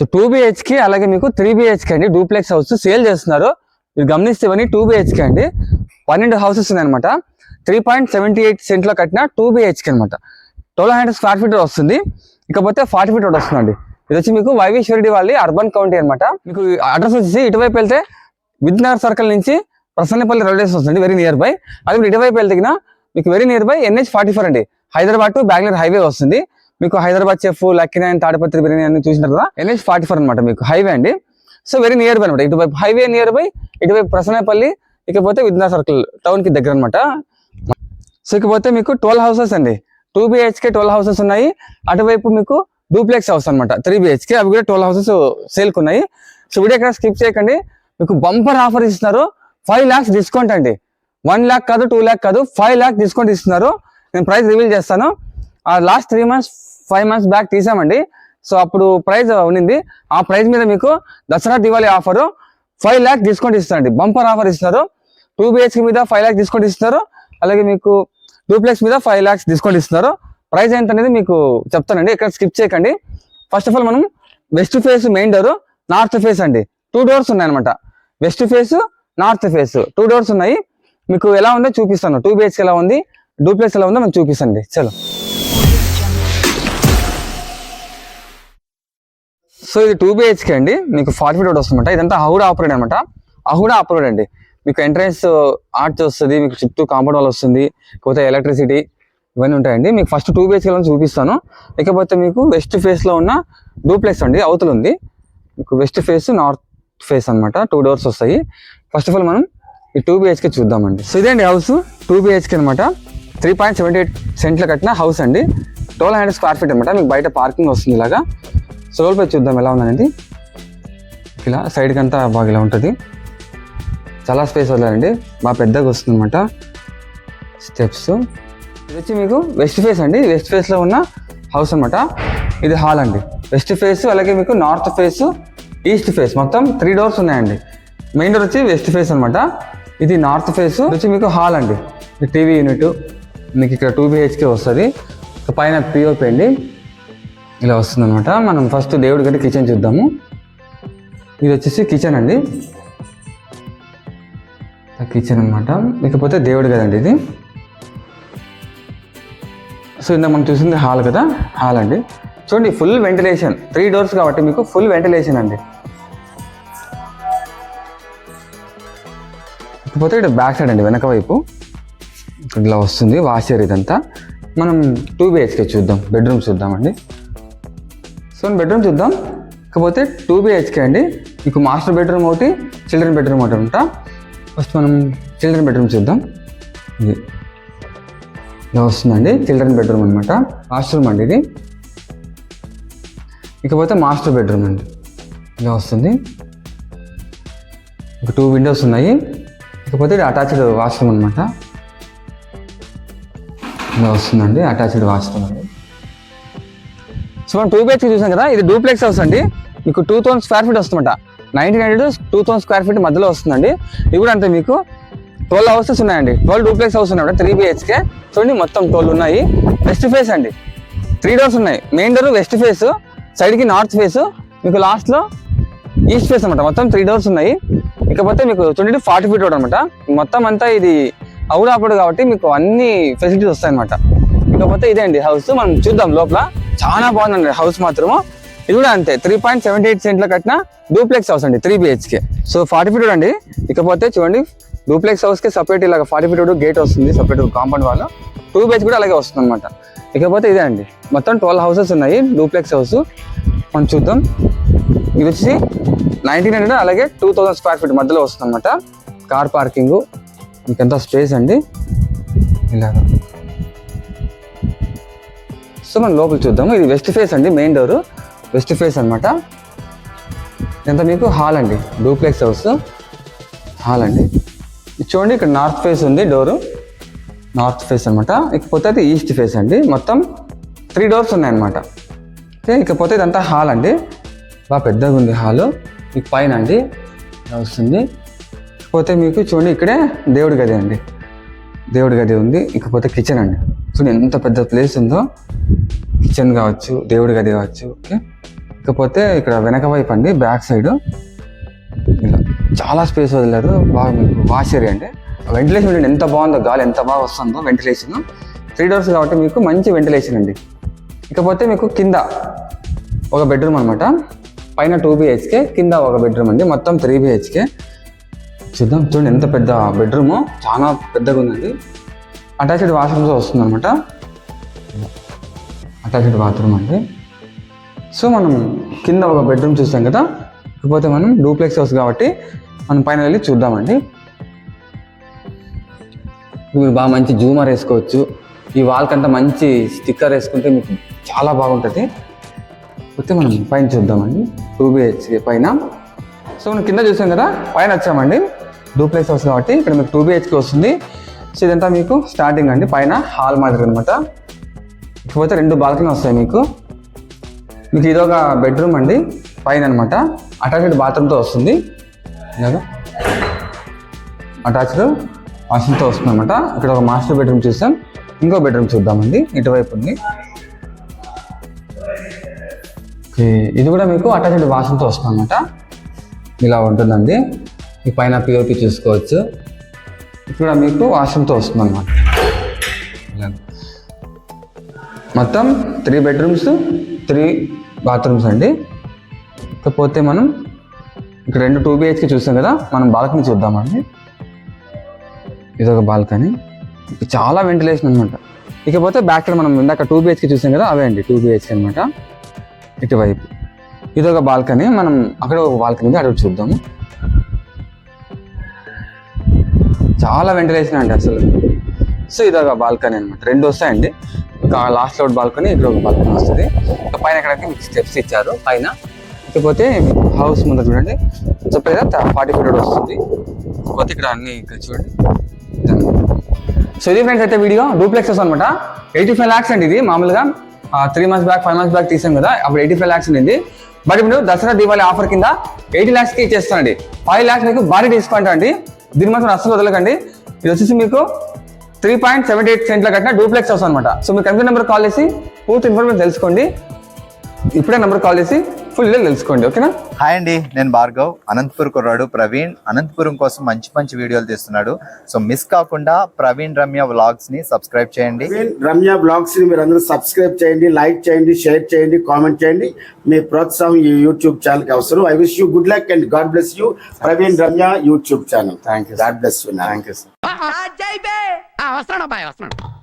So two బిహెచ్కి అలాగే మీకు త్రీ బిహెచ్కే అండి. డూప్లెక్స్ హౌస్ సేల్ చేస్తున్నారు. మీరు గమనిస్తే ఇవన్నీ టూ బిహెచ్కే అండి. పన్నెండు హౌసెస్ ఉన్నాయన్నమాట. త్రీ పాయింట్ సెవెంటీ ఎయిట్ సెంట్లో కట్టిన టూ బిహెచ్కే అనమాట ట్వెల్వ్ హండ్రెడ్ స్క్వేర్ ఫీట్ వస్తుంది. ఇకపోతే ఫార్టీ ఫీట్ ఒకటి వస్తుందండి. ఇది వచ్చి మీకు వైవేశ్వరుడి వాళ్ళి అర్బన్ కౌంటీ అనమాట మీకు అడ్రస్ వచ్చేసి ఇటువైపు వెళ్తే విద్నగర్ సర్కిల్ నుంచి ప్రసన్నపల్లి రైల్వే స్టేషన్ వస్తుంది వెరీ నియర్ బై అది మీరు ఇటువైపు వెళ్తే మీకు very near by NH forty four అండి. హైదరాబాద్ టు బెంగళూరు హైవే వస్తుంది. మీకు Hyderabad chef lucky nine Tadipatri biryani అన్ని చూసిన కదా ఎన్హెచ్ ఫార్టీ ఫోర్ అనమాట మీకు. హైవే అండి. సో వెరీ నియర్ బై అనమాట ఇటువైపు హైవే నియర్ బై ఇటువైపు ప్రసన్నపల్లి ఇకపోతే విద్యా సర్కిల్ టౌన్కి దగ్గర అనమాట సో ఇకపోతే మీకు ట్వెల్వ్ హౌసెస్ అండి. టూ బిహెచ్కే ట్వెల్వ్ హౌసెస్ ఉన్నాయి. అటువైపు మీకు డూప్లెక్స్ హౌస్ అనమాట త్రీ బిహెచ్కే అవి కూడా ట్వెల్వ్ హౌసెస్ సేల్కి ఉన్నాయి. సో వీడియో ఎక్కడ స్కిప్ చేయకండి. మీకు బంపర్ ఆఫర్ ఇస్తున్నారు. ఫైవ్ ల్యాక్స్ డిస్కౌంట్ అండి. వన్ ల్యాక్ కాదు టూ ల్యాక్ కాదు ఫైవ్ ల్యాక్ డిస్కౌంట్ ఇస్తున్నారు. నేను ప్రైస్ రివీల్ చేస్తాను. ఆ last three months five months back తీసామండి. So అప్పుడు ప్రైస్ ఉండింది ఆ ప్రైజ్ మీద మీకు Dussehra Diwali offer five lakh discount ఇస్తారండి. బంపర్ ఆఫర్ ఇస్తారు. టూ బిహెచ్కి మీద ఫైవ్ ల్యాక్ డిస్కౌంట్ ఇస్తారు. అలాగే మీకు డూప్లెక్స్ మీద ఫైవ్ ల్యాక్స్ డిస్కౌంట్ ఇస్తున్నారు ప్రైస్ ఎంత అనేది మీకు చెప్తానండి. ఇక్కడ స్కిప్ చేయకండి. ఫస్ట్ ఆఫ్ ఆల్ మనం west face main door north face అండి. టూ డోర్స్ ఉన్నాయన్నమాట. West face north face. Two doors ఉన్నాయి. మీకు ఎలా ఉందో చూపిస్తాను. టూ బిహెచ్కి ఎలా ఉంది? డూప్లెక్స్ ఎలా ఉందో మనం చూపిస్తాండి చలో. సో ఇది టూ బిహెచ్కే అండి. మీకు ఫార్టీ ఫీట్ ఒకటి వస్తుందన్నమాట. ఇదంతా అహుడా ఆపరేట్ అనమాట అహుడా ఆపరేట్ అండి. మీకు ఎంట్రన్స్ ఆర్చ్ వస్తుంది మీకు చుట్టూ కాంపౌండ్ వాల్ వస్తుంది కాకపోతే ఎలక్ట్రిసిటీ ఇవన్నీ ఉంటాయండి. మీకు ఫస్ట్ టూ బిహెచ్కే చూపిస్తాను. ఇకపోతే మీకు వెస్ట్ ఫేస్లో ఉన్న డూప్లెక్స్ అండి. అవతల ఉంది. మీకు వెస్ట్ ఫేస్ నార్త్ ఫేస్ అనమాట టూ డోర్స్ వస్తాయి. ఫస్ట్ ఆఫ్ ఆల్ మనం ఈ టూ బిహెచ్కే చూద్దామండి. సో ఇదేండి హౌస్ టూ బిహెచ్కే అనమాట త్రీ పాయింట్ సెవెంటీ ఎయిట్ సెంట్లో కట్టిన హౌస్ అండి. ట్వెల్వ్ హండ్రెడ్ స్క్వేర్ ఫీట్ అనమాట మీకు బయట పార్కింగ్ వస్తుంది ఇలాగా. సో లోపల చూద్దాం ఎలా ఉందనేది. ఇలా సైడ్కి అంతా బాగా ఇలా ఉంటుంది. చాలా స్పేస్ వదలండి బాగా పెద్దగా వస్తుంది అనమాట స్టెప్స్ ఇది వచ్చి మీకు వెస్ట్ ఫేస్ అండి. వెస్ట్ ఫేస్లో ఉన్న హౌస్ అనమాట ఇది హాల్ అండి. వెస్ట్ ఫేస్ అలాగే మీకు నార్త్ ఫేస్ ఈస్ట్ ఫేస్ మొత్తం త్రీ డోర్స్ ఉన్నాయండి. మెయిన్ డోర్ వచ్చి వెస్ట్ ఫేస్ అనమాట ఇది నార్త్ ఫేస్ వచ్చి మీకు హాల్ అండి. టీవీ యూనిట్ మీకు ఇక్కడ టూ బిహెచ్కే వస్తుంది. పైన పిఓపి అండి. ఇలా వస్తుందన్నమాట. మనం ఫస్ట్ దేవుడి గది కిచెన్ చూద్దాము. ఇది వచ్చేసి కిచెన్ అండి. కిచెన్ అనమాట లేకపోతే దేవుడు కదండి ఇది. సో ఇందా మనం చూసింది హాల్ కదా? హాల్ అండి. చూడండి ఫుల్ వెంటిలేషన్ త్రీ డోర్స్ కాబట్టి మీకు ఫుల్ వెంటిలేషన్ అండి. లేకపోతే ఇక్కడ బ్యాక్ సైడ్ అండి వెనక వైపు. ఇక్కడ ఇలా వస్తుంది వాషర్ ఇదంతా. మనం టూ బిహెచ్కే చూద్దాం బెడ్రూమ్ చూద్దామండి. సో బెడ్రూమ్ చూద్దాం. ఇకపోతే టూ బిహెచ్కే అండి. మీకు మాస్టర్ బెడ్రూమ్ ఒకటి చిల్డ్రన్ బెడ్రూమ్ ఒకటి ఉంటా. ఫస్ట్ మనం చిల్డ్రన్ బెడ్రూమ్ చూద్దాం. ఇది. ఇలా వస్తుందండి చిల్డ్రన్ బెడ్రూమ్ అనమాట వాష్రూమ్ అండి ఇది. ఇకపోతే మాస్టర్ బెడ్రూమ్ అండి. ఇలా వస్తుంది. ఒక టూ విండోస్ ఉన్నాయి. ఇకపోతే ఇది అటాచ్డ్ వాష్రూమ్ అనమాట ఇలా వస్తుందండి అటాచ్డ్ వాష్రూమ్. అండి సో మనం టూ బిహెచ్కి చూసాం కదా ఇది డూప్లెక్స్ హౌస్ అండి. మీకు టూ థౌసండ్ స్క్వేర్ ఫీట్ వస్తుందన్నమాట nineteen hundred two thousand square feet మధ్యలో వస్తుందండి. ఇది కూడా అంతే మీకు ట్వెల్వ్ హౌసెస్ ఉన్నాయండి. ట్వెల్వ్ డూప్లెక్స్ హౌస్ ఉన్నాయి త్రీ బిహెచ్కే చూడండి మొత్తం ట్వెల్వ్ ఉన్నాయి. వెస్ట్ ఫేస్ అండి. త్రీ డోర్స్ ఉన్నాయి. మెయిన్ డోర్ వెస్ట్ ఫేస్ సైడ్కి నార్త్ ఫేస్ మీకు లాస్ట్లో ఈస్ట్ ఫేస్ అనమాట మొత్తం త్రీ డోర్స్ ఉన్నాయి. ఇకపోతే మీకు చూడండి ఫార్టీ ఫీట్ రోడ్ అనమాట మొత్తం అంతా ఇది అవుడాపడు కాబట్టి మీకు అన్ని ఫెసిలిటీస్ వస్తాయి అనమాట ఇకపోతే ఇదే అండి హౌస్ మనం చూద్దాం లోపల. చాలా బాగుందండి హౌస్ మాత్రము. ఇది కూడా అంతే త్రీ పాయింట్ సెవెంటీ ఎయిట్ సెంట్లో కట్టిన డూప్లెక్స్ హౌస్ అండి three BHK so forty feet అండి ఇకపోతే చూడండి డూప్లెక్స్ హౌస్కి సపరేట్ ఇలాగ ఫార్టీ ఫీట్ గేట్ వస్తుంది సపరేట్ కాంపౌండ్ వాళ్ళు. టూ బిహెచ్ కూడా అలాగే వస్తుంది అనమాట ఇకపోతే ఇదే అండి మొత్తం ట్వెల్వ్ హౌసెస్ ఉన్నాయి డూప్లెక్స్ హౌస్ మనం చూద్దాం. ఇది వచ్చి నైన్టీన్ హండ్రెడ్ అలాగే టూ థౌసండ్ స్క్వేర్ ఫీట్ మధ్యలో వస్తుంది అనమాట కార్ పార్కింగ్ ఇంకెంత స్పేస్ అండి? ఇలాగా. సో మనం లోపల చూద్దాము. ఇది వెస్ట్ ఫేస్ అండి మెయిన్ డోర్. వెస్ట్ ఫేస్ అనమాట ఎంత మీకు హాల్ అండి డూప్లెక్స్ హౌస్. హాల్ అండి. ఇది చూడండి ఇక్కడ నార్త్ ఫేస్ ఉంది డోరు. నార్త్ ఫేస్ అనమాట ఇకపోతే అది ఈస్ట్ ఫేస్ అండి. మొత్తం త్రీ డోర్స్ ఉన్నాయన్నమాట. ఓకే ఇకపోతే ఇదంతా హాల్ అండి. బాగా పెద్దగా ఉంది హాలు. మీకు పైన అండి వస్తుంది. ఇకపోతే మీకు చూడండి ఇక్కడే దేవుడి గది అండి. దేవుడి గది ఉంది ఇకపోతే కిచెన్ అండి. చూడండి ఎంత పెద్ద ప్లేస్ ఉందో. కిచెన్ కావచ్చు దేవుడి గది కావచ్చు ఓకే? ఇకపోతే ఇక్కడ వెనక వైపు అండి బ్యాక్ సైడ్. ఇలా చాలా స్పేస్ వదిలేరు. బాగా మీకు వాష్ ఏరియా అంటే వెంటిలేషన్ ఎంత బాగుందో గాలి ఎంత బాగా వస్తుందో వెంటిలేషన్. త్రీ డోర్స్ కాబట్టి మీకు మంచి వెంటిలేషన్ అండి. ఇకపోతే మీకు కింద ఒక బెడ్రూమ్ అనమాట పైన టూ బిహెచ్కే కింద ఒక బెడ్రూమ్ అండి. మొత్తం త్రీ బిహెచ్కే. చూద్దాం. చూడండి ఎంత పెద్ద బెడ్రూము. చాలా పెద్దగా ఉందండి అటాచ్డ్ వాష్రూమ్స్ వస్తుంది అనమాట అటాచ్డ్ బాత్రూమ్ అండి. సో మనం కింద ఒక బెడ్రూమ్ చూసాం కదా ఇకపోతే మనం డూప్లెక్స్ హౌస్ కాబట్టి మనం పైన వెళ్ళి చూద్దామండి. మీరు బాగా మంచి జూమర్ వేసుకోవచ్చు. ఈ వాల్ కంతా మంచి స్టిక్కర్ వేసుకుంటే మీకు చాలా బాగుంటుంది. పోతే మనం పైన చూద్దామండి టూ బిహెచ్కే పైన. సో మనం కింద చూసాం కదా పైన వచ్చామండి. డూప్లెక్స్ హౌస్ కాబట్టి ఇక్కడ మీకు టూ బిహెచ్కే వస్తుంది. సో ఇదంతా మీకు స్టార్టింగ్ అండి పైన హాల్ మాదిరి అనమాట ఇకపోతే రెండు బాల్కనీ వస్తాయి మీకు. మీకు ఇది ఒక బెడ్రూమ్ అండి పైన అనమాట అటాచ్డ్ బాత్రూమ్తో వస్తుంది. ఇలాగా. అటాచ్డ్ వాషింగ్తో వస్తుంది అనమాట ఇక్కడ ఒక మాస్టర్ బెడ్రూమ్ చూసాం. ఇంకో బెడ్రూమ్ చూద్దామండి ఇటువైపు ఉంది. ఓకే, ఇది కూడా మీకు అటాచ్డ్ వాష్రూమ్తో వస్తుంది అనమాట ఇలా ఉంటుందండి. ఈ పైన పిఓపి చూసుకోవచ్చు. ఇక్కడ మీకు వాష్రూమ్తో వస్తుంది అనమాట మొత్తం త్రీ బెడ్రూమ్స్ త్రీ బాత్రూమ్స్ అండి. ఇకపోతే మనం ఇక్కడ రెండు టూ బిహెచ్కే చూసాం కదా మనం బాల్కనీ చూద్దామండి. ఇది ఒక బాల్కనీ చాలా వెంటిలేషన్ అనమాట ఇకపోతే బ్యాక్ సైడ్ మనం ఇందాక టూ బిహెచ్కే చూసాం కదా అవే అండి టూ బిహెచ్కే అనమాట ఇటువైపు. ఇది ఒక బాల్కనీ మనం అక్కడ ఒక బాల్కనీ ఉంది అటు చూద్దాము. చాలా వెంటిలేషన్ అండి అసలు. సో ఇది ఒక బాల్కనీ అనమాట రెండు వస్తాయండి. ఒక లాస్ట్లో బాల్కనీ ఇక్కడ ఒక బాల్కనీ వస్తుంది. ఇక పైన ఎక్కడికి మీకు స్టెప్స్ ఇచ్చారు పైన. ఇకపోతే మీకు హౌస్ ముందు చూడండి. చెప్పే కదా ఫార్టీ ఫీట్ వస్తుంది. ఇకపోతే ఇక్కడ అన్ని ఇక్కడ చూడండి. సో ఇది ఫ్రెండ్స్ అయితే వీడియో. డూప్లెక్సెస్ అనమాట ఎయిటీ ఫైవ్ ల్యాక్స్ అండి ఇది మామూలుగా. Three months back five months back తీసాం కదా. అప్పుడు ఎయిటీ ఫైవ్ ల్యాక్స్ ఉంది బట్ ఇప్పుడు దసరా దీపావళి ఆఫర్ కింద ఎయిటీ ల్యాక్స్కి ఇచ్చేస్తానండి. ఫైవ్ ల్యాక్స్ మీకు భారీ డిస్కౌంట్ అండి. దీని మాత్రం అస్సలు వదలకండి. ఇది వచ్చేసి మీకు త్రీ పాయింట్ సెవెంటీ ఎయిట్ సెంట్లో కట్టిన డూప్లెక్స్ హౌస్ అనమాట సో మీ కంపెనీ నెంబర్ కాల్ చేసి పూర్తి ఇన్ఫర్మేషన్ తెలుసుకోండి. ఇప్పుడే నెంబర్ కాల్ చేసి ఫుల్ తెలుసుకోండి ఓకేనా హాయ్ అండి నేను భార్గవ్ అనంతపురం కుర్రాడు ప్రవీణ్. అనంతపురం కోసం మంచి మంచి వీడియోలు తీస్తున్నాడు. సో మిస్ కాకుండా ప్రవీణ్ రమ్య వ్లాగ్స్ని సబ్స్క్రైబ్ చేయండి. ప్రవీణ్ రమ్య బ్లాగ్స్ని మీరు అందరూ సబ్స్క్రైబ్ చేయండి లైక్ చేయండి షేర్ చేయండి కామెంట్ చేయండి. మీ ప్రోత్సాహం ఈ యూట్యూబ్ ఛానల్కి అవసరం I wish you good luck and God bless you Praveen Ramya YouTube channel thank you God bless you thank you వస్తున్నాడు అబ్బాయి వస్తున్నాడు.